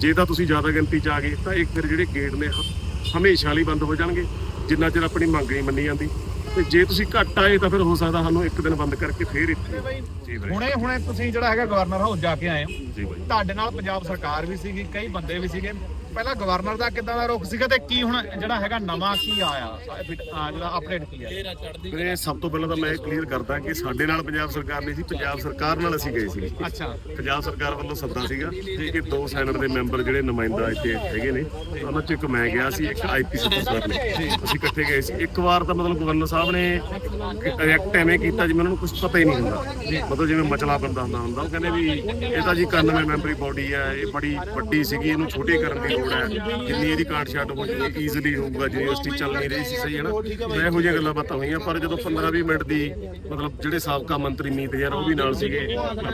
ਜੇ ਤਾਂ ਤੁਸੀਂ ਜ਼ਿਆਦਾ ਗਿਣਤੀ ਚ ਆ ਗਏ ਤਾਂ ਇੱਕ ਫਿਰ ਜਿਹੜੇ ਗੇਟ ਨੇ ਹਮੇਸ਼ਾ ਲਈ ਬੰਦ ਹੋ ਜਾਣਗੇ ਜਿੰਨਾ ਚਿਰ ਆਪਣੀ ਮੰਗ ਨਹੀਂ ਮੰਨੀ ਜਾਂਦੀ। ਤੇ ਜੇ ਤੁਸੀਂ ਘੱਟ ਆਏ ਤਾਂ ਫਿਰ ਹੋ ਸਕਦਾ ਸਾਨੂੰ ਇੱਕ ਦਿਨ ਬੰਦ ਕਰਕੇ ਫੇਰ ਇੱਥੇ ਹੁਣੇ ਹੁਣੇ ਤੁਸੀਂ ਜਿਹੜਾ ਹੈਗਾ ਗਵਰਨਰ ਹਾਊਸ ਜਾ ਕੇ ਆਏ ਹੋ। ਤੁਹਾਡੇ ਨਾਲ ਪੰਜਾਬ ਸਰਕਾਰ ਵੀ ਸੀਗੀ ਕਈ ਬੰਦੇ ਵੀ ਸੀਗੇ। ਪਹਿਲਾਂ ਗਵਰਨਰ ਦਾ ਕਿੱਦਾਂ ਦਾ ਰੁਖ ਸੀਗਾ ਤੇ ਕੀ ਹੁਣ ਜਿਹੜਾ ਹੈਗਾ ਨਵਾਂ ਕੀ ਆਇਆ? ਆ ਜਿਹੜਾ ਅਪਡੇਟ ਕੀ ਹੈ ਵੀਰੇ ਸਭ ਤੋਂ ਪਹਿਲਾਂ ਤਾਂ ਮੈਂ ਇਹ ਕਲੀਅਰ ਕਰਦਾ ਕਿ ਸਾਡੇ ਨਾਲ ਪੰਜਾਬ ਸਰਕਾਰ ਨਹੀਂ ਸੀ ਪੰਜਾਬ ਸਰਕਾਰ ਨਾਲ ਅਸੀਂ ਗਏ ਸੀ। ਅੱਛਾ। ਪੰਜਾਬ ਸਰਕਾਰ ਵੱਲੋਂ ਸੱਦਾ ਸੀਗਾ ਕਿ ਦੋ ਸੈਨੇਟ ਦੇ ਮੈਂਬਰ ਜਿਹੜੇ ਨੁਮਾਇੰਦਾ ਇੱਥੇ ਹੈਗੇ ਨੇ ਉਹਨਾਂ ਚ ਇੱਕ ਮੈਂ ਗਿਆ ਸੀ ਇੱਕ ਆਈਪੀਸੀ ਸਰ ਨੇ। ਅਸੀਂ ਇਕੱਠੇ ਗਏ ਸੀ। ਇੱਕ ਵਾਰ ਤਾਂ ਮਤਲਬ ਗਵਰਨਰ ਸਾਹਿਬ ਨੇ ਰਿਐਕਟ ਐਵੇਂ ਕੀਤਾ ਜਿਵੇਂ ਉਹਨਾਂ ਨੂੰ ਕੁਝ ਪਤਾ ਹੀ ਨਹੀਂ ਹੁੰਦਾ। ਮਤਲਬ ਜਿਵੇਂ ਮਚਲਾ ਬੰਦਾ ਹੁੰਦਾ ਹੁੰਦਾ। ਉਹ ਕਹਿੰਦੇ ਵੀ ਇਹ ਤਾਂ ਜੀ 91 ਮੈਂਬਰੀ ਬੋਡੀ ਹੈ ਇਹ ਬੜੀ ਵੱਡੀ ਸੀਗੀ ਇਹਨੂੰ ਛੋਟੀ ਕਰਨ ਦੀ ਲੋੜ ਹੈ। ਜਿੰਨੀ ਇਹਦੀ ਕਾਟ ਛਾਟ ਹੋ ਜਾਵੇ ਈਜ਼ੀਲੀ ਹੋਊਗਾ ਯੂਨੀਵਰਸਿਟੀ ਚੱਲ ਨਹੀਂ ਰਹੀ ਸੀ, ਸਹੀ ਹੈ ਨਾ? ਮੈਂ ਇਹੋ ਜਿਹੀਆਂ ਗੱਲਾਂ ਬਾਤਾਂ ਹੋਈਆਂ, ਪਰ ਜਦੋਂ 15 20 ਮਿੰਟ ਦੀ, ਮਤਲਬ ਜਿਹੜੇ ਸਾਬਕਾ ਮੰਤਰੀ ਮੀਤ ਯਾਰ, ਉਹ ਵੀ ਨਾਲ ਸੀਗੇ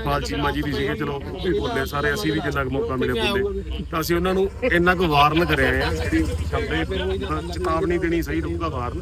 ਪਾਲ ਚੀਮਾ ਜੀ ਵੀ ਸੀਗੇ, ਚਲੋ, ਉਹ ਵੀ ਬੋਲੇ, ਸਾਰੇ ਅਸੀਂ ਵੀ ਜਿੰਨਾ ਕੁ ਮੌਕਾ ਮਿਲੇ ਬੋਲੇ। ਤਾਂ ਅਸੀਂ ਉਹਨਾਂ ਨੂੰ ਇੰਨਾ ਕੁ ਵਾਰਨ ਕਰਿਆ ਆ ਜਿਹੜੀ ਸ਼ਬਦੇ ਚੇਤਾਵਨੀ ਦੇਣੀ ਸਹੀ ਰਹੂਗਾ ਵਾਰਨ।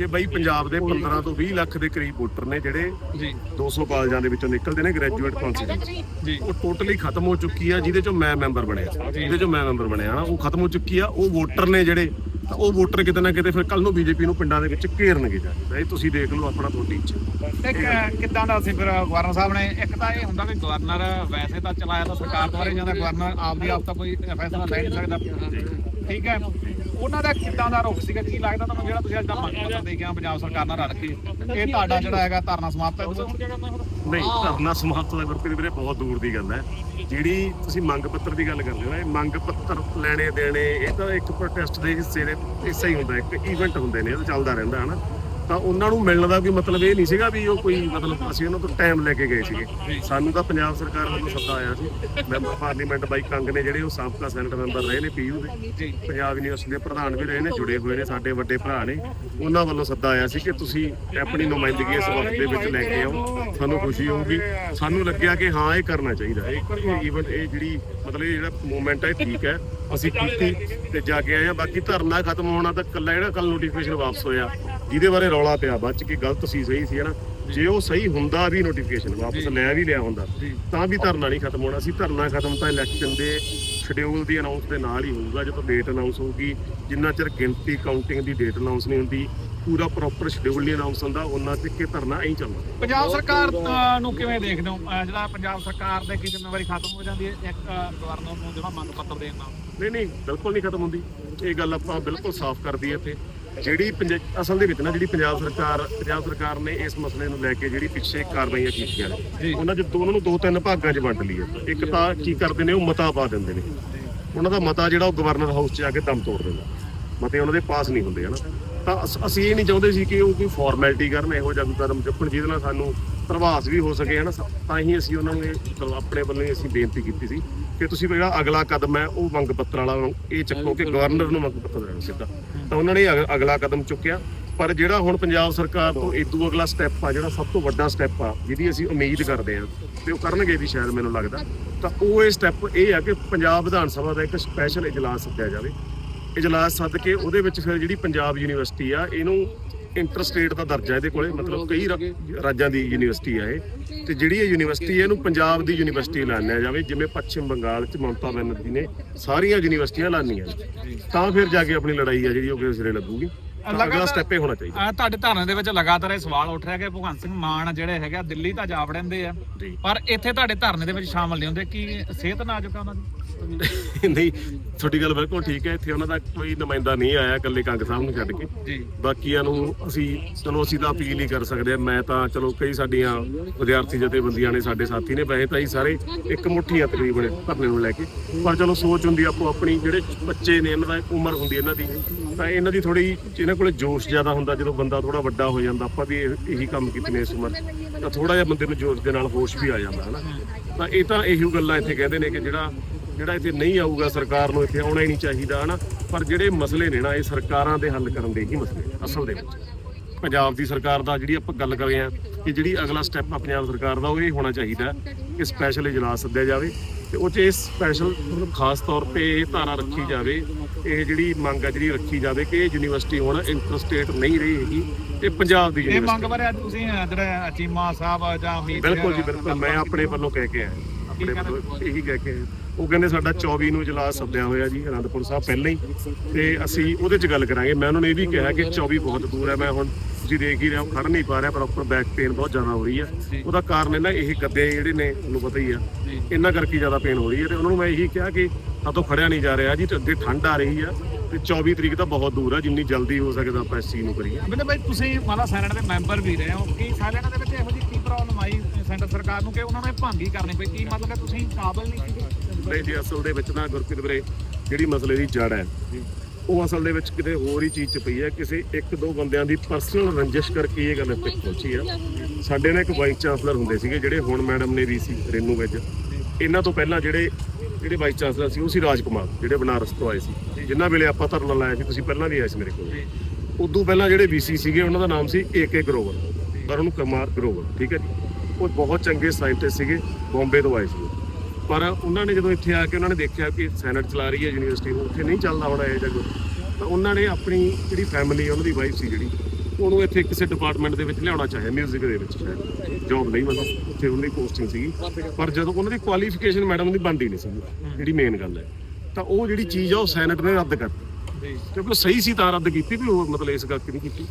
ਕਿ ਬਈ ਪੰਜਾਬ ਦੇ 15 ਤੋਂ 20 ਲੱਖ ਦੇ ਕਰੀਬ ਵੋਟਰ ਨੇ ਜਿਹੜੇ ਜੀ। 200 ਕਾਲਜਾਂ ਦੇ ਵਿੱਚੋਂ ਨਿਕਲਦੇ ਨੇ ਗ੍ਰੈਜੂਏਟ ਕੌਂਸਟੀਟਿਊਂਸੀ ਜੀ। ਉਹ ਟੋਟਲੀ ਖਤਮ ਹੋ ਚੁੱਕੀ ਆ ਜਿਹਦੇ ਚੋਂ ਮੈਂ ਮੈਂਬਰ ਬਣਿਆ। ਜਿਹਦੇ ਚੋਂ ਮੈਂ ਮੈਂਬਰ ਬਣਿਆ। ਨਾ ਉਹ ਖਤਮ ਹੋ ਚੁੱਕੀ ਆ ਉਹ ਵੋਟਰ ਨੇ ਜਿਹੜੇ ਤਾਂ ਉਹ ਵੋਟਰ ਕਿਤੇ ਨਾ ਕਿਤੇ ਫਿਰ ਕੱਲ ਨੂੰ ਬੀਜੇਪੀ ਨੂੰ ਪਿੰਡਾਂ ਦੇ ਵਿੱਚ ਘੇਰਨਗੇ ਜਾ ਕੇ। ਇਹ ਤੁਸੀਂ ਦੇਖ ਲਓ ਆਪਣਾ ਤੁਹਾਡੀ ਇੱਛਾ। ਤੇ ਕ- ਕਿੱਦਾਂ ਦਾ ਸੀ ਫਿਰ ਗਵਰਨਰ ਸਾਹਿਬ ਨੇ? ਇੱਕ ਤਾਂ ਇਹ ਹੁੰਦਾ ਕਿ ਗਵਰਨਰ ਵੈਸੇ ਤਾਂ ਚਲਾਇਆ ਤਾਂ ਸਰਕਾਰ ਦੁਆਰੇ ਜਾਂਦਾ ਗਵਰਨਰ ਆਪਦੀ ਆਪ ਤਾਂ ਕੋਈ ਫੈਸਲਾ ਲੈ ਨਹੀਂ ਸਕਦਾ। ਠੀਕ ਹੈ? ਉਹਨਾਂ ਦਾ ਕਿੱਦਾਂ ਦਾ ਰੁਖ ਸੀਗਾ? ਕੀ ਲੱਗਦਾ ਤੁਹਾਨੂੰ ਜਿਹੜਾ ਤੁਸੀਂ ਅੱਜ ਦਾ ਮੰਗ ਪੱਤਰ ਦੇ ਕੇ ਆ ਪੰਜਾਬ ਸਰਕਾਰ ਨਾਲ ਰਲ ਕੇ? ਇਹ ਤੁਹਾਡਾ ਜਿਹੜਾ ਹੈਗਾ ਧਰਨਾ ਸਮਾਪਤ ਹੈ ਨਹੀਂ, ਧਰਨਾ ਸਮਾਪਤ ਦਾ ਗੁਰਪ੍ਰੀਤ ਵੀਰੇ ਬਹੁਤ ਦੂਰ ਦੀ ਗੱਲ ਹੈ। ਜਿਹੜੀ ਤੁਸੀਂ ਮੰਗ ਪੱਤਰ ਦੀ ਗੱਲ ਕਰਦੇ ਹੋ ਨਾ, ਇਹ ਮੰਗ ਪੱਤਰ ਲੈਣੇ ਦੇਣੇ ਇਹ ਤਾਂ ਇੱਕ ਪ੍ਰੋਟੈਸਟ ਦੇ ਹਿੱਸੇ ਦੇ, ਹਿੱਸਾ ਹੀ ਹੁੰਦਾ ਇੱਕ ਇਵੈਂਟ ਹੁੰਦੇ ਨੇ, ਇਹ ਤਾਂ ਚੱਲਦਾ ਰਹਿੰਦਾ, ਹਨਾ? ਤਾਂ ਉਹਨਾਂ ਨੂੰ ਮਿਲਣ ਦਾ ਵੀ ਮਤਲਬ ਇਹ ਨਹੀਂ ਸੀਗਾ ਵੀ ਉਹ ਕੋਈ ਮਤਲਬ ਅਸੀਂ ਉਹਨਾਂ ਤੋਂ ਟਾਈਮ ਲੈ ਕੇ ਗਏ ਸੀਗੇ। ਸਾਨੂੰ ਤਾਂ ਪੰਜਾਬ ਸਰਕਾਰ ਵੱਲੋਂ ਸੱਦਾ ਆਇਆ ਸੀ। ਮੈਂਬਰ ਪਾਰਲੀਮੈਂਟ ਬਾਈ ਕੰਗ ਨੇ ਜਿਹੜੇ ਉਹ ਸਾਬਕਾ ਸੈਨੇਟ ਮੈਂਬਰ ਰਹੇ ਨੇ ਪੀਯੂ ਦੇ। ਪੰਜਾਬ ਯੂਨੀਵਰਸਿਟੀ ਦੇ ਪ੍ਰਧਾਨ ਵੀ ਰਹੇ ਨੇ ਜੁੜੇ ਹੋਏ ਨੇ ਸਾਡੇ ਵੱਡੇ ਭਰਾ ਨੇ। ਉਹਨਾਂ ਵੱਲੋਂ ਸੱਦਾ ਆਇਆ ਸੀ ਕਿ ਤੁਸੀਂ ਆਪਣੀ ਨੁਮਾਇੰਦਗੀ ਇਸ ਵਕਤ ਦੇ ਵਿੱਚ ਲੈ ਕੇ ਆਓ। ਸਾਨੂੰ ਖੁਸ਼ੀ ਹੋਊਗੀ। ਸਾਨੂੰ ਲੱਗਿਆ ਕਿ ਹਾਂ ਇਹ ਕਰਨਾ ਚਾਹੀਦਾ ਇਹ ਈਵੈਂਟ ਇਹ ਜਿਹੜੀ ਮਤਲਬ ਇਹ ਜਿਹੜਾ ਮੂਵਮੈਂਟ ਹੈ ਠੀਕ ਹੈ। ਅਸੀਂ ਕੀਤੀ ਤੇ ਜਾ ਕੇ ਆਏ ਆ ਬਾਕੀ ਧਰਨਾ ਖਤਮ ਹੋਣਾ ਤਾਂ ਕੱਲਾ ਜਿਹੜਾ ਕੱਲ ਨੋਟੀਫਿਕੇਸ਼ਨ ਵਾਪਸ ਹੋਇਆ। ਜਿਹਦੇ ਬਾਰੇ ਰੌਲਾ ਪਿਆ ਬਾਅਦ ਚ ਕਿ ਗਲਤ ਸੀ ਸਹੀ ਸੀ ਹਨਾ ਜੇ। ਉਹ ਸਹੀ ਹੁੰਦਾ ਵੀ ਨੋਟੀਫਿਕੇਸ਼ਨ ਵਾਪਸ ਲੈ ਵੀ ਲਿਆ ਹੁੰਦਾ ਤਾਂ ਵੀ ਧਰਨਾ ਨਹੀਂ ਖਤਮ ਹੋਣਾ ਸੀ। ਧਰਨਾ ਖਤਮ ਤਾਂ ਇਲੈਕਸ਼ਨ ਦੇ ਸ਼ਡਿਊਲ ਦੀ ਅਨਾਉਂਸ ਦੇ ਨਾਲ ਹੀ ਹੋਊਗਾ ਜਦੋਂ ਡੇਟ ਅਨਾਉਂਸ ਹੋਊਗੀ। ਜਿੰਨਾ ਚਿਰ ਗਿਣਤੀ ਕਾਊਂਟਿੰਗ ਦੀ ਡੇਟ ਅਨਾਉਂਸ ਨਹੀਂ ਹੁੰਦੀ ਪੂਰਾ ਪ੍ਰੋਪਰ ਸ਼ਡਿਊਲ ਨਹੀਂ ਅਨਾਉਂਸ ਹੁੰਦਾ ਉਹਨਾਂ ਤੱਕ ਇਹ ਧਰਨਾ ਐਂ ਚੱਲਦਾ। ਪੰਜਾਬ ਸਰਕਾਰ ਨੂੰ ਕਿਵੇਂ ਦੇਖਦੇ ਹੋ? ਜਿਹੜਾ ਪੰਜਾਬ ਸਰਕਾਰ ਦੇ ਕੀ ਜ਼ਿੰਮੇਵਾਰੀ ਖਤਮ ਹੋ ਜਾਂਦੀ ਹੈ ਇੱਕ ਗਵਰਨਰ ਨੂੰ ਜਿਹੜਾ ਮੰਗ ਪੱਤਰ ਦੇਣ ਨਾਲ? ਨਹੀਂ ਨਹੀਂ ਬਿਲਕੁਲ ਨਹੀਂ ਖਤਮ ਹੁੰਦੀ। ਇਹ ਗੱਲ ਆਪਾਂ ਬਿਲਕੁਲ ਸਾਫ਼ ਕਰ ਦਈਏ ਇੱਥੇ। ਜਿਹੜੀ ਅਸਲ ਦੇ ਵਿੱਚ ਨਾ ਜਿਹੜੀ ਪੰਜਾਬ ਸਰਕਾਰ ਪੰਜਾਬ ਸਰਕਾਰ ਨੇ ਇਸ ਮਸਲੇ ਨੂੰ ਲੈ ਕੇ ਜਿਹੜੀ ਪਿੱਛੇ ਕਾਰਵਾਈਆਂ ਕੀਤੀਆਂ ਨੇ ਉਹਨਾਂ ਚ ਦੋਨਾਂ ਨੂੰ ਦੋ ਤਿੰਨ ਭਾਗਾਂ 'ਚ ਵੰਡ ਲਈਏ ਇੱਕ ਤਾਂ ਕੀ ਕਰਦੇ ਨੇ ਉਹ ਮਤਾ ਪਾ ਦਿੰਦੇ ਨੇ। ਉਹਨਾਂ ਦਾ ਮਤਾ ਜਿਹੜਾ ਉਹ ਗਵਰਨਰ ਹਾਊਸ 'ਚ ਆ ਕੇ ਦਮ ਤੋੜ ਦਿੰਦਾ। ਮਤੇ ਉਹਨਾਂ ਦੇ ਪਾਸ ਨਹੀਂ ਹੁੰਦੇ ਹਨਾ? ਤਾਂ ਅਸ- ਇਹ ਨਹੀਂ ਚਾਹੁੰਦੇ ਸੀ ਕਿ ਉਹ ਕੋਈ ਫਾਰਮੈਲਿਟੀ ਕਰਨ ਇਹੋ ਜਿਹਾ ਕੋਈ ਕਦਮ ਚੁੱਕਣ ਜਿਹਦੇ ਨਾਲ ਸਾਨੂੰ ਪ੍ਰਭਾਸ ਵੀ ਹੋ ਸਕੇ ਹਨਾ? ਤਾਂ ਹੀ ਅਸੀਂ ਉਹਨਾਂ ਨੂੰ ਇਹ ਆਪਣੇ ਵੱਲੋਂ ਹੀ ਅਸੀਂ ਬੇਨਤੀ ਕੀਤੀ ਸੀ ਕਿ ਤੁਸੀਂ ਜਿਹੜਾ ਅਗਲਾ ਕਦਮ ਹੈ ਉਹ ਮੰਗ ਪੱਤਰ ਵਾਲਾ ਇਹ ਚੱਕੋ ਕਿ ਗਵਰਨਰ ਨੂੰ ਮੰਗ ਪੱਤਰ ਦੇਣਾ ਸਿੱਧਾ। ਤਾਂ ਉਹਨਾਂ ਨੇ ਅਗ- ਅਗਲਾ ਕਦਮ ਚੁੱਕਿਆ। ਪਰ ਜਿਹੜਾ ਹੁਣ ਪੰਜਾਬ ਸਰਕਾਰ ਤੋਂ ਇਦੋਂ ਅਗਲਾ ਸਟੈਪ ਆ, ਜਿਹੜਾ ਸਭ ਤੋਂ ਵੱਡਾ ਸਟੈਪ ਆ, ਜਿਹਦੀ ਅਸੀਂ ਉਮੀਦ ਕਰਦੇ ਹਾਂ ਤੇ ਉਹ ਕਰਨਗੇ ਵੀ ਸ਼ਾਇਦ ਮੈਨੂੰ ਲੱਗਦਾ, ਤਾਂ ਉਹ ਇਹ ਸਟੈਪ ਇਹ ਆ ਕਿ ਪੰਜਾਬ ਵਿਧਾਨ ਸਭਾ ਦਾ ਇੱਕ ਸਪੈਸ਼ਲ ਇਜਲਾਸ ਸੱਦਿਆ ਜਾਵੇ। ਇਜਲਾਸ ਸੱਦ ਕੇ ਉਹਦੇ ਵਿੱਚ ਫਿਰ ਜਿਹੜੀ ਪੰਜਾਬ ਯੂਨੀਵਰਸਿਟੀ ਆ, ਇਹਨੂੰ ਇੰਟਰ ਸਟੇਟ ਦਾ ਦਰਜਾ ਇਹਦੇ ਕੋਲੇ ਮਤਲਬ ਕਈ ਰਾ- ਰਾਜਾਂ ਦੀ ਯੂਨੀਵਰਸਿਟੀ ਆ ਇਹ। ਤੇ ਜਿਹੜੀ ਇਹ ਯੂਨੀਵਰਸਿਟੀ ਹੈ ਇਹਨੂੰ ਪੰਜਾਬ ਦੀ ਯੂਨੀਵਰਸਿਟੀ ਐਲਾਨਿਆ ਜਾਵੇ ਜਿਵੇਂ ਪੱਛਮ ਬੰਗਾਲ ਚ ਮਮਤਾ ਬੈਨਰਜੀ ਨੇ ਸਾਰੀਆਂ ਯੂਨੀਵਰਸਿਟੀਆਂ ਐਲਾਨੀਆਂ ਨੇ। ਤਾਂ ਫਿਰ ਜਾ ਕੇ ਆਪਣੀ ਲੜਾਈ ਆ ਜਿਹੜੀ ਉਹ ਕਿਸੇ ਸਿਰੇ ਲੱਗੂਗੀ। ਤਾਂ ਅਗਲਾ ਲਗਾਤਾਰ- ਸਟੈਪ ਇਹ ਹੋਣਾ ਚਾਹੀਦਾ। ਅਹ ਤੁਹਾਡੇ ਧਰਨੇ ਦੇ ਵਿੱਚ ਲਗਾਤਾਰ ਇਹ ਸਵਾਲ ਉੱਠ ਰਿਹਾ ਕਿ ਭਗਵੰਤ ਸਿੰਘ ਮਾਨ ਜਿਹੜੇ ਹੈਗੇ ਆ, ਦਿੱਲੀ ਤਾਂ ਜਾ ਵੜਦੇ ਆ। ਜੀ। ਪਰ ਇੱਥੇ ਤੁਹਾਡੇ ਧਰਨੇ ਦੇ ਵਿੱਚ ਸ਼ਾਮਲ ਨਹੀਂ ਹੁੰਦੇ। ਕੀ ਸਿਹਤ ਨਾਜ਼ੁਕ ਆ ਉਹਨਾਂ ਦੀ? ਨਹੀਂ। ਤੁਹਾਡੀ ਗੱਲ ਬਿਲਕੁਲ ਠੀਕ ਹੈ। ਇੱਥੇ ਉਹਨਾਂ ਦਾ ਕੋਈ ਨੁਮਾਇੰਦਾ ਨਹੀਂ ਆਇਆ ਇਕੱਲੇ ਕੰਗ ਸਾਹਿਬ ਨੂੰ ਛੱਡ ਕੇ। ਜੀ। ਬਾਕੀਆਂ ਨੂੰ ਅਸੀਂ ਚਲੋ ਅਸੀਂ ਤਾਂ ਅਪੀਲ ਹੀ ਕਰ ਸਕਦੇ ਆ ਮੈਂ ਤਾਂ ਚਲੋ ਕਈ ਸਾਡੀਆਂ ਵਿਦਿਆਰਥੀ ਜਥੇਬੰਦੀਆਂ ਨੇ ਸਾਡੇ ਸਾਥੀ ਨੇ ਵੈਸੇ ਤਾਂ ਹੀ ਸਾਰੇ ਇੱਕ ਮੁੱਠੀ ਆ ਤਕਰੀਬਨ ਧਰਨੇ ਨੂੰ ਲੈ ਕੇ। ਪਰ ਚਲੋ ਸੋਚ ਹੁੰਦੀ ਆਪੋ ਆਪਣੀ ਜਿਹੜੇ ਬੱਚੇ ਨੇ ਇਹਨਾਂ ਦਾ ਉਮਰ ਹੁੰਦੀ ਇਹਨਾਂ ਦੀ। ਤਾਂ ਇਹਨਾਂ ਦੀ ਥੋੜੀ ਇਹਨਾਂ ਕੋਲੇ ਜੋਸ਼ ਜ਼ਿਆਦਾ ਹੁੰਦਾ ਜਦੋਂ ਬੰਦਾ ਥੋੜਾ ਵੱਡਾ ਹੋ ਜਾਂਦਾ ਆਪਾਂ ਵੀ ਇਹ- ਕੰਮ ਕੀਤੇ ਨੇ ਇਸ ਉਮਰ। ਤਾਂ ਥੋੜਾ ਜਿਹਾ ਬੰਦੇ ਨੂੰ ਜੋਸ਼ ਦੇ ਨਾਲ ਹੋਸ਼ ਵੀ ਆ ਜਾਂਦਾ ਹਨਾ। ਤਾਂ ਇਹ ਤਾਂ ਇਹੀ ਗੱਲਾਂ ਇੱਥੇ ਕਹਿੰਦੇ ਨੇ ਕਿ ਜਿਹੜਾ ਜਿਹੜਾ ਇੱਥੇ ਨਹੀਂ ਆਊਗਾ ਸਰਕਾਰ ਨੂੰ ਇੱਥੇ ਆਉਣਾ ਹੀ ਨਹੀਂ ਚਾਹੀਦਾ ਹਨਾ? ਪਰ ਜਿਹੜੇ ਮਸਲੇ ਨੇ ਨਾ ਇਹ ਸਰਕਾਰਾਂ ਦੇ ਹੱਲ ਕਰਨ ਦੇ ਹੀ ਮਸਲੇ ਅਸਲ ਦੇ ਵਿੱਚ। ਪੰਜਾਬ ਦੀ ਸਰਕਾਰ ਦਾ ਜਿਹੜੀ ਆਪਾਂ ਗੱਲ ਕਰ ਰਹੇ ਹਾਂ ਕਿ ਜਿਹੜੀ ਅਗਲਾ ਸਟੈਪ ਆ ਪੰਜਾਬ ਸਰਕਾਰ ਦਾ ਉਹ ਇਹ ਹੋਣਾ ਚਾਹੀਦਾ ਕਿ ਸਪੈਸ਼ਲ ਇਜਲਾਸ ਸੱਦਿਆ ਜਾਵੇ ਤੇ ਉਹ 'ਚ ਇਹ ਸਪੈਸ਼ਲ ਮਤਲਬ ਖਾਸ ਤੌਰ ਤੇ ਇਹ ਧਾਰਾ ਰੱਖੀ ਜਾਵੇ ਇਹ ਜਿਹੜੀ ਮੰਗ ਆ ਜਿਹੜੀ ਰੱਖੀ ਜਾਵੇ ਕਿ ਇਹ ਯੂਨੀਵਰਸਿਟੀ ਹੁਣ ਇੰਟਰਸਟੇਟ ਨਹੀਂ ਰਹੀ ਹੈਗੀ ਇਹ ਪੰਜਾਬ ਦੀ ਇਹ ਮੰਗ ਬਾਰੇ ਅੱਜ ਤੁਸੀਂ ਜਿਹੜਾ ਚੀਮਾ ਸਾਹਿਬ ਜਾਂ ਬਿਲਕੁਲ ਜੀ ਬਿਲਕੁਲ। ਮੈਂ ਆਪਣੇ ਵੱਲੋਂ ਕਹਿ ਕੇ ਆਇਆ। ਆਪਣੇ ਵੱਲੋਂ ਇਹੀ ਕਹਿ ਕੇ। ਉਹ ਕਹਿੰਦੇ ਸਾਡਾ 24 ਨੂੰ ਇਜਲਾਸ ਸੱਦਿਆ ਹੋਇਆ ਜੀ ਅਨੰਦਪੁਰ ਸਾਹਿਬ ਪਹਿਲਾਂ ਹੀ। ਤੇ ਅਸੀਂ ਉਹਦੇ 'ਚ ਗੱਲ ਕਰਾਂਗੇ। ਮੈਂ ਉਹਨਾਂ ਨੂੰ ਇਹ ਵੀ ਕਿਹਾ ਕਿ 24 ਬਹੁਤ ਦੂਰ ਹੈ। ਮੈਂ ਹੁਣ ਤੁਸੀਂ ਦੇਖ ਹੀ ਰਹੇ ਹੋ ਖੜ ਨਹੀਂ ਪਾ ਰਿਹਾ ਪ੍ਰੋਪਰ ਬੈਕ ਪੇਨ ਬਹੁਤ ਜ਼ਿਆਦਾ ਹੋ ਰਹੀ ਹੈ। ਉਹਦਾ ਕਾਰਨ ਇਹ ਨਾ ਇਹ ਗੱਦੇ ਜਿਹੜੇ ਨੇ ਤੁਹਾਨੂੰ ਪਤਾ ਹੀ ਆ। ਇਹਨਾਂ ਕਰਕੇ ਜ਼ਿਆਦਾ ਪੇਨ ਹੋ ਰਹੀ ਹੈ। ਤੇ ਉਹਨਾਂ ਨੂੰ ਮੈਂ ਇਹੀ ਕਿਹਾ ਕਿ ਆ ਤੋਂ ਖੜਿਆ ਨਹੀਂ ਜਾ ਰਿਹਾ ਜੀ ਤੇ ਅੱਗੇ ਠੰਡ ਆ ਰਹੀ ਆ। ਤੇ 24 ਤਰੀਕ ਤਾਂ ਬਹੁਤ ਦੂਰ ਆ ਜਿੰਨੀ ਜਲਦੀ ਹੋ ਸਕਦਾ ਆਪਾਂ ਇਸ ਚੀਜ਼ ਨੂੰ ਕਰੀਏ। ਬਿੰਦਰ ਭਾਈ ਤੁਸੀਂ ਮਾਲਾ ਸੈਨੇਟ ਦੇ ਮੈਂਬਰ ਵੀ ਰਹੇ ਹੋ। ਕੀ ਸੈਨੇਟ ਦੇ ਵਿੱਚ ਇਹੋ ਜਿਹੀ ਕੀ ਪ੍ਰੋਬਲਮ ਆਈ? ਸੈਂਟਰ ਸਰਕਾਰ ਨੂੰ ਕਿ ਉਹਨਾਂ ਨੇ ਭੰਗੀ ਕਰਨੀ ਪਈ। ਕੀ ਮਤਲਬ ਹੈ? ਤੁਸੀਂ ਕਾਬਲ ਨਹੀਂ ਸੀਗੇ? ਨਹੀਂ ਜੀ, ਅਸਲ ਦੇ ਵਿੱਚ ਨਾ ਗੁਰਪ੍ਰੀਤ ਵੀਰੇ, ਜਿਹੜੀ ਮਸਲੇ ਦੀ ਜੜ ਹੈ, ਉਹ ਅਸਲ ਦੇ ਵਿੱਚ ਕਿਤੇ ਹੋਰ ਹੀ ਚੀਜ਼ ਚ ਪਈ ਹੈ। ਕਿਸੇ ਇੱਕ ਦੋ ਬੰਦਿਆਂ ਦੀ ਪਰਸਨਲ ਰੰਜਿਸ਼ ਕਰਕੇ ਇਹ ਗੱਲ ਇੱਥੇ ਪਹੁੰਚੀ ਆ। ਸਾਡੇ ਨਾਲ ਇੱਕ ਵਾਈਸ ਚਾਂਸਲਰ ਹੁੰਦੇ ਸੀਗੇ, ਜਿਹੜੇ ਹੁਣ ਮੈਡਮ ਨੇ ਵੀ ਸੀ ਰੇਨੂ ਵਿੱਚ। ਇਹਨਾਂ ਤੋਂ ਪਹਿਲਾਂ ਜਿਹੜੇ ਜਿਹੜੇ ਵਾਈਸ ਚਾਂਸਲਰ ਸੀ, ਉਹ ਸੀ ਰਾਜਕੁਮਾਰ, ਜਿਹੜੇ ਬਨਾਰਸ ਤੋਂ ਆਏ ਸੀ। ਜਿਨ੍ਹਾਂ ਵੇਲੇ ਆਪਾਂ ਧਰਨਾ ਲਾਇਆ ਸੀ, ਤੁਸੀਂ ਪਹਿਲਾਂ ਵੀ ਆਏ ਸੀ ਮੇਰੇ ਕੋਲ। ਉਦੋਂ ਪਹਿਲਾਂ ਜਿਹੜੇ ਵੀਸੀ ਸੀਗੇ, ਉਹਨਾਂ ਦਾ ਨਾਮ ਸੀ ਏਕੇ ਗਰੋਵਰ ਵਰੁਣ ਕੁਮਾਰ ਗਰੋਵਰ ਠੀਕ ਹੈ ਜੀ? ਉਹ ਬਹੁਤ ਚੰਗੇ ਸਾਇੰਟਿਸਟ ਸੀਗੇ ਬੰਬੇ ਤੋਂ ਆਏ ਸੀ ਪਰ ਉਹਨਾਂ ਨੇ ਜਦੋਂ ਇੱਥੇ ਆ ਕੇ ਉਹਨਾਂ ਨੇ ਦੇਖਿਆ ਕਿ ਸੈਨੇਟ ਚਲਾ ਰਹੀ ਹੈ ਯੂਨੀਵਰਸਿਟੀ ਨੂੰ ਉੱਥੇ ਨਹੀਂ ਚੱਲਦਾ ਹੋਣਾ ਇਹ ਜਗ ਤਾਂ ਉਹਨਾਂ ਨੇ ਆਪਣੀ ਜਿਹੜੀ ਫੈਮਿਲੀ ਉਹਨਾਂ ਦੀ ਵਾਈਫ ਸੀ ਜਿਹੜੀ ਉਹਨੂੰ ਇੱਥੇ ਕਿਸੇ ਡਿਪਾਰਟਮੈਂਟ ਦੇ ਵਿੱਚ ਲਿਆਉਣਾ ਚਾਹਿਆ 뮤직 ਦੇ ਵਿੱਚ ਸ਼ਾਇਦ ਜੌਬ ਨਹੀਂ ਮਤਲਬ ਉੱਥੇ ਉਹਨਾਂ ਦੀ ਪੋਸਟਿੰਗ ਸੀਗੀ। ਪਰ ਜਦੋਂ ਉਹਨਾਂ ਦੀ ਕੁਆਲੀਫਿਕੇਸ਼ਨ ਮੈਡਮ ਦੀ ਬਣਦੀ ਨਹੀਂ ਸੀ ਜਿਹੜੀ ਮੇਨ ਗੱਲ ਹੈ। ਤਾਂ ਉਹ ਜਿਹੜੀ ਚੀਜ਼ ਆ ਉਹ ਸੈਨੇਟ ਨੇ ਰੱਦ ਕਰਤੀ। ਕਿਉਂਕਿ ਉਹ ਸਹੀ ਸੀ ਤਾਂ ਰੱਦ ਕੀਤੀ ਵੀ ਉਹ ਮਤਲਬ ਇਸ ਕਰਕੇ ਨਹੀਂ ਕੀਤੀ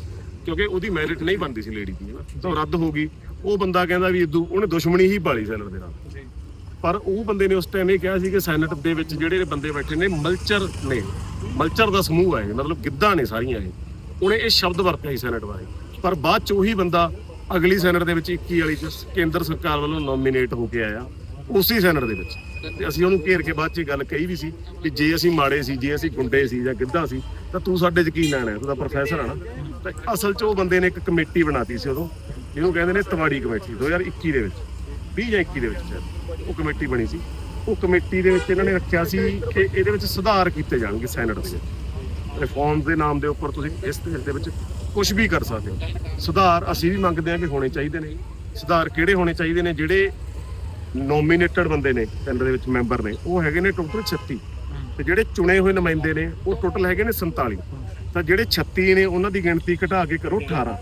ਕਿਉਂਕਿ ਉਹਦੀ ਮੈਰਿਟ ਨਹੀਂ ਬਣਦੀ ਸੀ ਲੇਡੀ ਦੀ ਤਾਂ ਰੱਦ ਹੋ ਗਈ। ਉਹ ਬੰਦਾ ਕਹਿੰਦਾ ਵੀ ਇਦੂ ਉਹਨੇ ਦੁਸ਼ਮਣੀ ਹੀ ਪਾਲੀ ਸੈਨੇਟ ਦੇ ਨਾਲ। ਪਰ ਉਹ ਬੰਦੇ ਨੇ ਉਸ ਟਾਈਮ ਇਹ ਕਿਹਾ ਸੀ ਕਿ ਸੈਨੇਟ ਦੇ ਵਿੱਚ ਜਿਹੜੇ ਬੰਦੇ ਬੈਠੇ ਨੇ ਮਲਚਰ ਨੇ। ਮਲਚਰ ਦਾ ਸਮੂਹ ਹੈ ਇਹ, ਮਤਲਬ ਗਿੱਧਾ ਨੇ ਸਾਰੀਆਂ ਇਹ। ਉਹਨੇ ਇਹ ਸ਼ਬਦ ਵਰਤਿਆ ਸੀ ਸੈਨੇਟ ਬਾਰੇ। ਪਰ ਬਾਅਦ ਚ ਉਹੀ ਬੰਦਾ ਅਗਲੀ ਸੈਨੇਟ ਦੇ ਵਿੱਚ 21 ਵਾਲੀ ਚ ਕੇਂਦਰ ਸਰਕਾਰ ਵੱਲੋਂ ਨੋਮੀਨੇਟ ਹੋ ਕੇ ਆਇਆ ਉਸੇ ਸੈਨੇਟ ਦੇ ਵਿੱਚ। ਤੇ ਅਸੀਂ ਉਹਨੂੰ ਘੇਰ ਕੇ ਬਾਅਦ ਚ ਇਹ ਗੱਲ ਕਹੀ ਵੀ ਸੀ ਕਿ ਜੇ ਅਸੀਂ ਮਾੜੇ ਸੀ ਜੇ ਅਸੀਂ ਗੁੰਡੇ ਸੀ ਜਾਂ ਗਿੱਧਾ ਸੀ ਤਾਂ ਤੂੰ ਸਾਡੇ ਚ ਕੀ ਲੈਣਾ ਹੈ ਤੂੰ ਤਾਂ ਪ੍ਰੋਫੈਸਰ ਆ ਨਾ। ਤੇ ਅਸਲ ਚ ਉਹ ਬੰਦੇ ਨੇ ਇੱਕ ਕਮੇਟੀ ਬਣਾਤੀ ਸੀ ਉਦੋਂ। ਜਿਹਨੂੰ ਕਹਿੰਦੇ ਨੇ ਤਵਾੜੀ ਕਮੇਟੀ 2021 ਦੇ ਵਿੱਚ 20 ਜਾਂ 21 ਦੇ ਵਿੱਚ ਸ਼ਾਇਦ, ਉਹ ਕਮੇਟੀ ਬਣੀ ਸੀ। ਉਹ ਕਮੇਟੀ ਦੇ ਵਿੱਚ ਇਹਨਾਂ ਨੇ ਰੱਖਿਆ ਸੀ ਕਿ ਇਹਦੇ ਵਿੱਚ ਸੁਧਾਰ ਕੀਤੇ ਜਾਣਗੇ ਸੈਨੇਟ ਦੇ। ਰਿਫਾਰਮ ਦੇ ਨਾਮ ਦੇ ਉੱਪਰ ਤੁਸੀਂ ਇਸ ਦੇਸ਼ ਦੇ ਵਿੱਚ ਕੁਝ ਵੀ ਕਰ ਸਕਦੇ ਹੋ। ਸੁਧਾਰ ਅਸੀਂ ਵੀ ਮੰਗਦੇ ਹਾਂ ਕਿ ਹੋਣੇ ਚਾਹੀਦੇ ਨੇ। ਸੁਧਾਰ ਕਿਹੜੇ ਹੋਣੇ ਚਾਹੀਦੇ ਨੇ? ਜਿਹੜੇ ਨੋਮੀਨੇਟਡ ਬੰਦੇ ਨੇ ਸੈਨੇਟ ਦੇ ਵਿੱਚ ਮੈਂਬਰ ਨੇ, ਉਹ ਹੈਗੇ ਨੇ ਟੋਟਲ 36 ਤੇ ਜਿਹੜੇ ਚੁਣੇ ਹੋਏ ਨੁਮਾਇੰਦੇ ਨੇ, ਉਹ ਟੋਟਲ ਹੈਗੇ ਨੇ 47 ਤਾਂ ਜਿਹੜੇ 36 ਨੇ, ਉਹਨਾਂ ਦੀ ਗਿਣਤੀ ਘਟਾ ਕੇ ਕਰੋ 18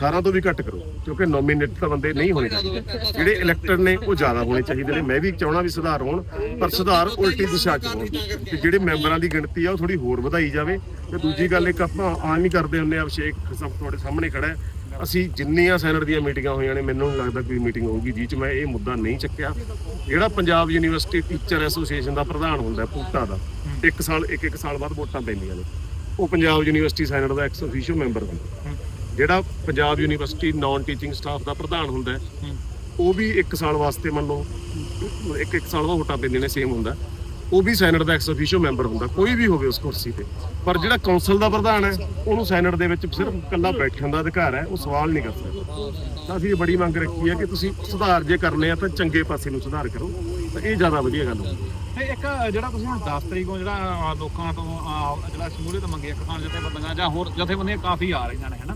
18 ਤੋਂ ਵੀ ਘੱਟ ਕਰੋ ਕਿਉਂਕਿ ਨੋਮੀਨੇਟ ਤਾਂ ਬੰਦੇ ਨਹੀਂ ਹੋਣੇ ਚਾਹੀਦੇ। ਜਿਹੜੇ ਇਲੈਕਟਡ ਨੇ ਉਹ ਜ਼ਿਆਦਾ ਹੋਣੇ ਚਾਹੀਦੇ ਨੇ। ਮੈਂ ਵੀ ਚਾਹਣਾ ਵੀ ਸੁਧਾਰ ਹੋਣ ਪਰ ਸੁਧਾਰ ਉਲਟੀ ਦਿਸ਼ਾ 'ਚ ਹੋਣ। ਤੇ ਜਿਹੜੇ ਮੈਂਬਰਾਂ ਦੀ ਗਿਣਤੀ ਆ ਉਹ ਥੋੜੀ ਹੋਰ ਵਧਾਈ ਜਾਵੇ। ਤੇ ਦੂਜੀ ਗੱਲ ਇੱਕ ਆਪਾਂ ਆਮ ਹੀ ਕਰਦੇ ਹੁੰਦੇ ਆ ਅਭਿਸ਼ੇਕ ਸਭ ਤੁਹਾਡੇ ਸਾਹਮਣੇ ਖੜਾ ਹੈ। ਅਸੀਂ ਜਿੰਨੀਆਂ ਸੈਨੇਟ ਦੀਆਂ ਮੀਟਿੰਗਾਂ ਹੋਈਆਂ ਨੇ ਮੈਨੂੰ ਨਹੀਂ ਲੱਗਦਾ ਕੋਈ ਮੀਟਿੰਗ ਹੋਊਗੀ ਜਿਹ 'ਚ ਮੈਂ ਇਹ ਮੁੱਦਾ ਨਹੀਂ ਚੱਕਿਆ। ਜਿਹੜਾ ਪੰਜਾਬ ਯੂਨੀਵਰਸਿਟੀ ਟੀਚਰ ਐਸੋਸੀਏਸ਼ਨ ਦਾ ਪ੍ਰਧਾਨ ਹੁੰਦਾ ਹੈ, ਪੂਟਾ ਦਾ ਇੱਕ ਸਾਲ ਇੱਕ ਇੱਕ ਸਾਲ ਬਾਅਦ ਵੋਟਾਂ ਪੈਂਦੀਆਂ ਨੇ। ਉਹ ਪੰਜਾਬ ਯੂਨੀਵਰਸਿਟੀ ਸੈਨੇਟ ਦਾ ਐਕਸ ਅਫੀਸ਼ੀਅਲ ਮੈਂਬਰ ਹੁੰਦਾ। ਜਿਹੜਾ Punjab university non teaching staff ਦਾ ਪ੍ਰਧਾਨ ਹੁੰਦਾ ਹੈ, ਉਹ ਵੀ ਇੱਕ ਸਾਲ ਵਾਸਤੇ ਮੰਨ ਲਓ ਇੱਕ ਇੱਕ ਸਾਲ ਬਾਅਦ ਵੋਟਾਂ ਪੈਂਦੀਆਂ ਨੇ ਸੇਮ ਹੁੰਦਾ ਉਹ ਵੀ ਸੈਨੇਟ ਦਾ ਐਕਸ ਅਫੀਸ਼ੀਅਲ ਮੈਂਬਰ ਹੁੰਦਾ ਕੋਈ ਵੀ ਹੋਵੇ ਉਸ ਕੁਰਸੀ ਤੇ। ਪਰ ਜਿਹੜਾ ਕੌਂਸਲ ਦਾ ਪ੍ਰਧਾਨ ਹੈ ਉਹਨੂੰ ਸੈਨੇਟ ਦੇ ਵਿੱਚ ਸਿਰਫ ਇਕੱਲਾ ਬੈਠਣ ਦਾ ਅਧਿਕਾਰ ਹੈ ਉਹ ਸਵਾਲ ਨਹੀਂ ਕਰ ਸਕਦਾ ਤਾਂ ਅਸੀਂ ਇਹ ਬੜੀ ਮੰਗ ਰੱਖੀ ਹੈ ਕਿ ਤੁਸੀਂ ਸੁਧਾਰ ਜੇ ਕਰਨੇ ਆ ਤਾਂ ਚੰਗੇ ਪਾਸੇ ਨੂੰ ਸੁਧਾਰ ਕਰੋ। ਤਾਂ ਇਹ ਜ਼ਿਆਦਾ ਵਧੀਆ ਗੱਲ ਹੋਊਗੀ ਤੇ ਇੱਕ ਜਿਹੜਾ ਤੁਸੀਂ ਹੁਣ 10 ਤਰੀਕ ਨੂੰ ਜਿਹੜਾ ਲੋਕਾਂ ਤੋਂ ਜਿਹੜਾ ਸ਼ਮੂਲੀਅਤ ਮੰਗੀ ਆ ਕਿਸਾਨ ਜਥੇਬੰਦੀਆਂ ਜਾਂ ਹੋਰ ਜਥੇਬੰਦੀਆਂ ਕਾਫੀ ਆ ਰਹੀਆਂ ਨੇ ਹਨਾ?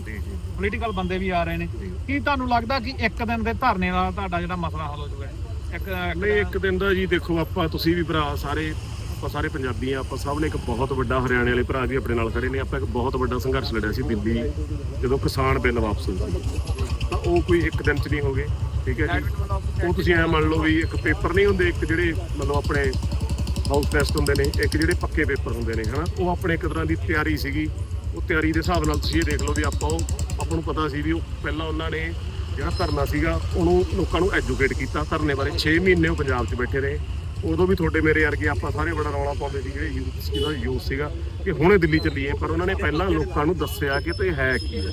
ਪੋਲੀਟੀਕਲ ਬੰਦੇ ਵੀ ਆ ਰਹੇ ਨੇ। ਕੀ ਤੁਹਾਨੂੰ ਲੱਗਦਾ ਕਿ ਇੱਕ ਦਿਨ ਦੇ ਧਰਨੇ ਨਾਲ ਤੁਹਾਡਾ ਜਿਹੜਾ ਮਸਲਾ ਹੱਲ ਹੋ ਜਾਊਗਾ? ਇੱਕ ਨਹੀਂ ਇੱਕ ਦਿਨ ਦਾ ਜੀ ਦੇਖੋ ਆਪਾਂ ਤੁਸੀਂ ਵੀ ਭਰਾ ਸਾਰੇ ਆਪਾਂ ਸਾਰੇ ਪੰਜਾਬੀ ਆ ਆਪਾਂ ਸਭ ਨੇ ਇੱਕ ਬਹੁਤ ਵੱਡਾ ਹਰਿਆਣੇ ਵਾਲੇ ਭਰਾ ਵੀ ਆਪਣੇ ਨਾਲ ਖੜੇ ਨੇ। ਆਪਾਂ ਇੱਕ ਬਹੁਤ ਵੱਡਾ ਸੰਘਰਸ਼ ਲੜਿਆ ਸੀ ਦਿੱਲੀ ਜਦੋਂ ਕਿਸਾਨ ਬਿੱਲ ਵਾਪਸ ਸੀ। ਤਾਂ ਉਹ ਕੋਈ ਇੱਕ ਦਿਨ ਚ ਨਹੀਂ ਹੋ ਗਏ ਠੀਕ ਹੈ ਜੀ? ਉਹ ਤੁਸੀਂ ਐ ਮੰਨ ਲਓ ਵੀ ਇੱਕ ਪੇਪਰ ਨਹੀਂ ਹੁੰਦੇ ਇੱਕ ਜਿਹੜੇ ਮਤਲਬ ਆਪਣੇ ਹਾਊਸ ਟੈਸਟ ਹੁੰਦੇ ਨੇ ਇੱਕ ਜਿਹੜੇ ਪੱਕੇ ਪੇਪਰ ਹੁੰਦੇ ਨੇ ਹਨਾ? ਉਹ ਆਪਣੇ ਇੱਕ ਤਰ੍ਹਾਂ ਦੀ ਤਿਆਰੀ ਸੀਗੀ। ਉਹ ਤਿਆਰੀ ਦੇ ਹਿਸਾਬ ਨਾਲ ਤੁਸੀਂ ਇਹ ਦੇਖ ਲਓ ਵੀ ਆਪਾਂ ਉਹ ਆਪਾਂ ਨੂੰ ਪਤਾ ਸੀ ਵੀ ਉਹ ਪਹਿਲਾਂ ਉਹਨਾਂ ਨੇ ਜਿਹੜਾ ਧਰਨਾ ਸੀਗਾ, ਉਹਨੂੰ ਲੋਕਾਂ ਨੂੰ ਐਜੂਕੇਟ ਕੀਤਾ। ਧਰਨੇ ਬਾਰੇ 6 ਮਹੀਨੇ ਉਹ ਪੰਜਾਬ 'ਚ ਬੈਠੇ ਰਹੇ। ਉਦੋਂ ਵੀ ਤੁਹਾਡੇ ਮੇਰੇ ਵਰਗੇ ਆਪਾਂ ਸਾਰੇ ਬੜਾ ਰੌਲਾ ਪਾਉਂਦੇ ਸੀ ਜਿਹੜੇ ਯੂਥ ਸੀਗਾ ਯੂਥ ਸੀਗਾ, ਕਿ ਹੁਣੇ ਦਿੱਲੀ ਚੱਲੀਏ। ਪਰ ਉਹਨਾਂ ਨੇ ਪਹਿਲਾਂ ਲੋਕਾਂ ਨੂੰ ਦੱਸਿਆ ਕਿ ਤੇ ਹੈ ਕੀ ਹੈ।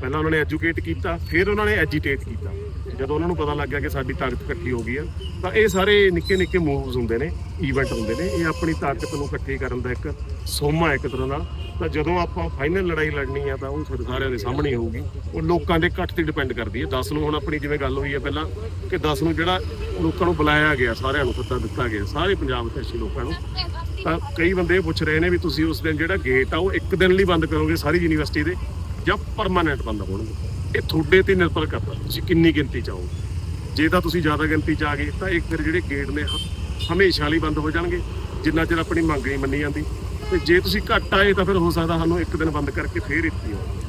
ਪਹਿਲਾਂ ਉਹਨਾਂ ਨੇ ਐਜੂਕੇਟ ਕੀਤਾ, ਫਿਰ ਉਹਨਾਂ ਨੇ ਐਜੀਟੇਟ ਕੀਤਾ। ਜਦੋਂ ਉਹਨਾਂ ਨੂੰ ਪਤਾ ਲੱਗ ਗਿਆ ਕਿ ਸਾਡੀ ਤਾਕਤ ਇਕੱਠੀ ਹੋ ਗਈ ਆ, ਤਾਂ ਇਹ ਸਾਰੇ ਨਿੱਕੇ ਨਿੱਕੇ ਮੂਵਸ ਹੁੰਦੇ ਨੇ ਇਵੈਂਟ ਹੁੰਦੇ ਨੇ। ਇਹ ਆਪਣੀ ਤਾਕਤ ਨੂੰ ਇਕੱਠੀ ਕਰਨ ਦਾ ਇੱਕ ਸੋਮਾ ਇੱਕ ਤਰ੍ਹਾਂ ਦਾ। ਤਾਂ ਜਦੋਂ ਆਪਾਂ ਫਾਈਨਲ ਲੜਾਈ ਲੜਨੀ ਆ, ਤਾਂ ਉਹ ਸਾਡੇ ਸਾਰਿਆਂ ਦੇ ਸਾਹਮਣੇ ਹੀ ਹੋਊਗੀ। ਉਹ ਲੋਕਾਂ ਦੇ ਇਕੱਠ ਤੇ ਡਿਪੈਂਡ ਕਰਦੀ ਹੈ 10 ਨੂੰ ਹੁਣ ਆਪਣੀ ਜਿਵੇਂ ਗੱਲ ਹੋਈ ਹੈ ਪਹਿਲਾਂ, ਕਿ 10 ਨੂੰ ਜਿਹੜਾ ਲੋਕਾਂ ਨੂੰ ਬੁਲਾਇਆ ਗਿਆ, ਸਾਰਿਆਂ ਨੂੰ ਸੱਦਾ ਦਿੱਤਾ ਗਿਆ, ਸਾਰੇ ਪੰਜਾਬ ਦੇ ਅਸੀਂ ਲੋਕਾਂ ਨੂੰ। ਤਾਂ ਕਈ ਬੰਦੇ ਇਹ ਪੁੱਛ ਰਹੇ ਨੇ ਵੀ ਤੁਸੀਂ ਉਸ ਦਿਨ ਜਿਹੜਾ ਗੇਟ ਆ, ਉਹ ਇੱਕ ਦਿਨ ਲਈ ਬੰਦ ਕਰੋਗੇ, ਸਾਰੀ ਯੂਨੀਵਰਸਿਟੀ ਦੇ? ਜਾਂ ਪਰਮਾਨੈਂਟ ਬੰਦ ਹੋਣਗੇ? ਇਹ ਤੁਹਾਡੇ ਤੇ ਨਿਰਭਰ ਕਰਦਾ ਤੁਸੀਂ ਕਿੰਨੀ ਗਿਣਤੀ ਚ ਆਓਗੇ ਜੇ ਤਾਂ ਤੁਸੀਂ ਜ਼ਿਆਦਾ ਗਿਣਤੀ ਚ ਆ ਗਏ, ਤਾਂ ਇੱਕ ਫਿਰ ਜਿਹੜੇ ਗੇਟ ਨੇ ਹਮੇਸ਼ਾ ਲਈ ਬੰਦ ਹੋ ਜਾਣਗੇ। ਜਿੰਨਾ ਚਿਰ ਆਪਣੀ ਮੰਗ ਨਹੀਂ ਮੰਨੀ ਜਾਂਦੀ। ਤੇ ਜੇ ਤੁਸੀਂ ਘੱਟ ਆਏ, ਤਾਂ ਫਿਰ ਹੋ ਸਕਦਾ ਸਾਨੂੰ ਇੱਕ ਦਿਨ ਬੰਦ ਕਰਕੇ ਫੇਰ ਇੱਥੇ ਆਓ।